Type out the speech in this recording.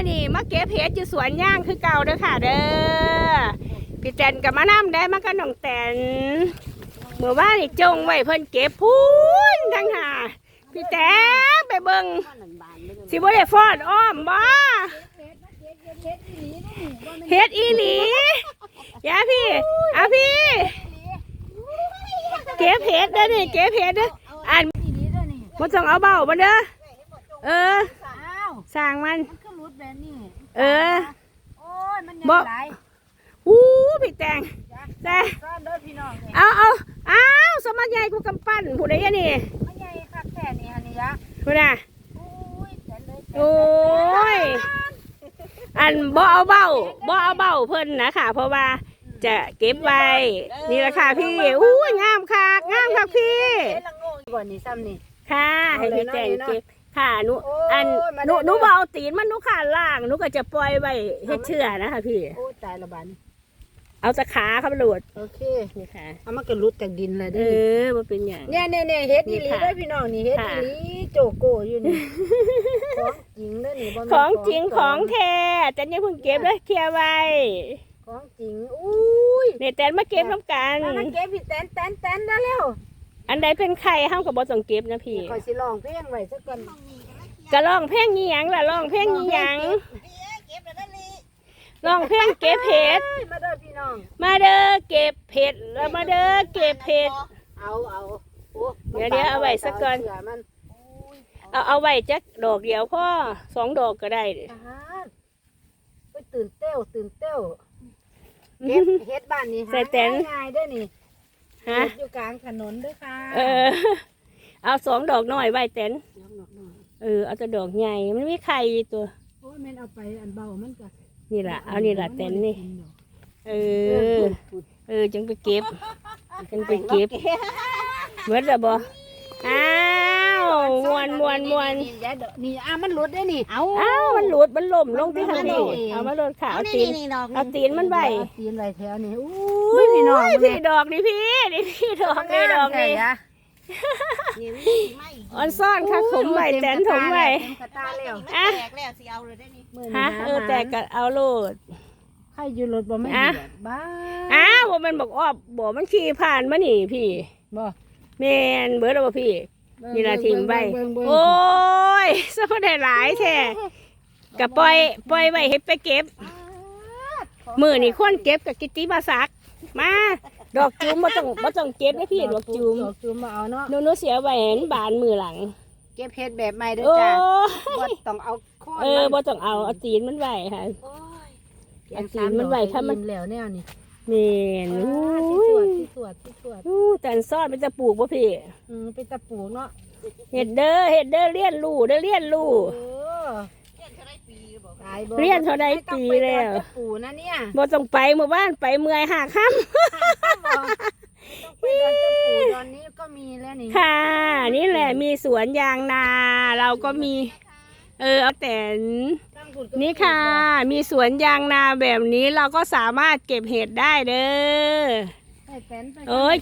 อนี่มาเก็บเห็ดอยู่สวนย่างคือเก่าเด้อค่ะ เด้อพี่แตนกับมานํได้มากับน้องแตนเมื่อวานนี่จงไว้เพิ่นเก็บพูนทั้งหาพี่แตนไปเบิ่งสิบ่ได้ฟอดอ้อมบ่เฮ็ดอีหลีอย่าพี่เอาพี่ เก็บเห็ดเด้อนี่เก็บเห็ดเด้ออันบ่ต้องเอาเบาบ่เด้อเออ สร้างมัน มันก็รุดแบบนี้เออ โอ้ย มันบ่ยังไหลอู้พี่แตงแต่ซ่อนเด้อพี่น้องเนี่ยเอาเอาเอาสมัครใหญ่กูกำปั้นผู้ใดอะนี่ไม่ใหญ่คักแค่นี้ฮันนี่ยะผู้น่ะโอ้ยแสนเลยแสนโอ้ย อันบ่เอาเบ้าบ่เอาเบ้าเพิ่นนะค่ะ เพราะว่าจะเก็บไว้นี่แหละค่ะพี่อู้ยงามคักงามคักพี่ เอ๊ะละโง่ก่อนนี่ซ้ำนี่ค่ะ ให้พี่แตงเก็บ ค่ะหนูโอ้ยอันมาหนูได้หนูเลยบ่เอาตีนมันหนูขาล่างหนูก็จะปล่อยไว้เฮ็ดเชื่อนะคะพี่ โอ้ยตายละบันเอาตะขาเข้าไปโหลดโอเคนี่ค่ะ เอามันก็รุดจากดินเลยเอเด้ออบ่เป็นหยังเนี่ยเนี่ยเนี่ยเฮ็ดอีหลีนี่ค่ะเด้อพี่น้องนี่เฮ็ดค่ะ อีหลีโจโกอยู่นี่ ของจริงเด้อนี่บ่แม่นของจริงปลขมองแท้แต่เนี่ยเพิ่งเก็บแล้วเคลียร์ไว้ของจริงอุ้ยเนี่ยแต่มาเก็บน้ำกัน มามาเก็บพี่แตนแตนแตนได้แล้วอันใดเป็นไข่ห้ามกับบอต้องเก็บนะพี่ คอยสิลองเพลงไว้ซะก่อน ก็ร้องเพลงยี่หยังล่ะร้องเพลงยี่หยังร้องเพลงเก็บเห็ดเอ้ยมาเด้อพี่น้อง มาเด้อเก็บเห็ดแล้วมาเด้อเก็บเห็ด เอาเอาโอ้มันเดี๋ยวเดี๋ยวเอาไว้สักก่อน เสืมันเอาเอาไว้จักดอกเดียวพ่อสองดอกก็ได้อ่าไปตื่นเต้วตื่นเต้วเฮ็ดเฮ็ดบ้านนี่หาใส่แตนง่ายๆเด้อนี่ฮะ เฮ็ดอยู่กลางถนนเด้อค่ะเออ เอาสองดอกหน่อยไว้เต็น น้องๆน้อง เออเอาแต่ดอกใหญ่มันมีไข่อยู่ตัวโอ้ยแม่นเอาไปอันเบามันก็นี่ล่ะเอานี่ล่ะเต็นนี่เออ เออจังไปเก็บจังไปเก็บเมื่อไรบ่อ้าวมวนมวนมวนนี่อย่าเด้อนี่อะมันหลุดได้อนี่เอาอ้าวมันหลุดมันล่มลงที่ทางนี้มันหลุดเองเอามาโดนขาเอาเอานี่ตีนนี่ดอกเอาตีนมันไว้เอาตีนไว้แถวนี้อุ้ยพี่น้องโยพี่ดอกนี่พี่นี่พี่ดอกนี่ดอกนี่แท้นี่นี่ไม่ ออนซ่อนค่ะถมไว้แตนถมไว้เต็มกระตาแล้วมันแตกแล้วสิเอาเลยได้นี่มื้อฮะนี้เออแต่ก็เอาโลดใครอยู่รถบ่แม่นอะบ้าอ้าวบ่แมันบอกอ้อบบ่มันขี่ผ่านมานี่พี่บ่แม่นเบิดแล้วบ่พี่นี่ละทิมไว้เบิ่งเบิ่งโอ้ยซะบ่ได้หลายแท้ก็ปล่อยปล่อยไว้ให้ไปเก็บ มือนี่คนเก็บกับกิตติมาสักมา ดอกจูมบ่ต้องบ่ต้องเก็บได้พี่ดอกจูมดอกจูมมาเอาเนาะหนูหนูเสียไว้เห็นบานมือหลัง เก็บเฮ็ดแบบใหม่เด้อโอ้จ้าบ่ต้องเอาโคนเออบ่ต้องเอาเอาตีนมันไว้ค่ะโอ้ยเอาตีนมันไว้ค่ะมันอิ่แล้วแนวนี่แม่นอ่าอู้ที่ตรวจยที่ตรวจที่ตรวจอู้แต่นซอดมันจะปลูกบ่พี่อืมเป็นตะปูเนาะเฮ็ดเด้อเฮ็ดเด้อเรียนรู้เด้อเรียนรู้ ตายบ่เรียนเท่าใดไม่ต้องปีไปแล้วตะปูนะเนี่ยบ่ต้องไปหมู่บ้านไปเมื่อยหาค่ำต้องไปเดินตะปูตอนนี้ก็มีแล้วนี่ค่ะ นี่แหละมีสวนยางนา เราก็มี เออเอาแต่นตั้งขุดก็นี่ค่ะ มีสวนยางนาแบบนี้เราก็สามารถเก็บเห็ดได้เด้อให้แฟนไป โอ้ย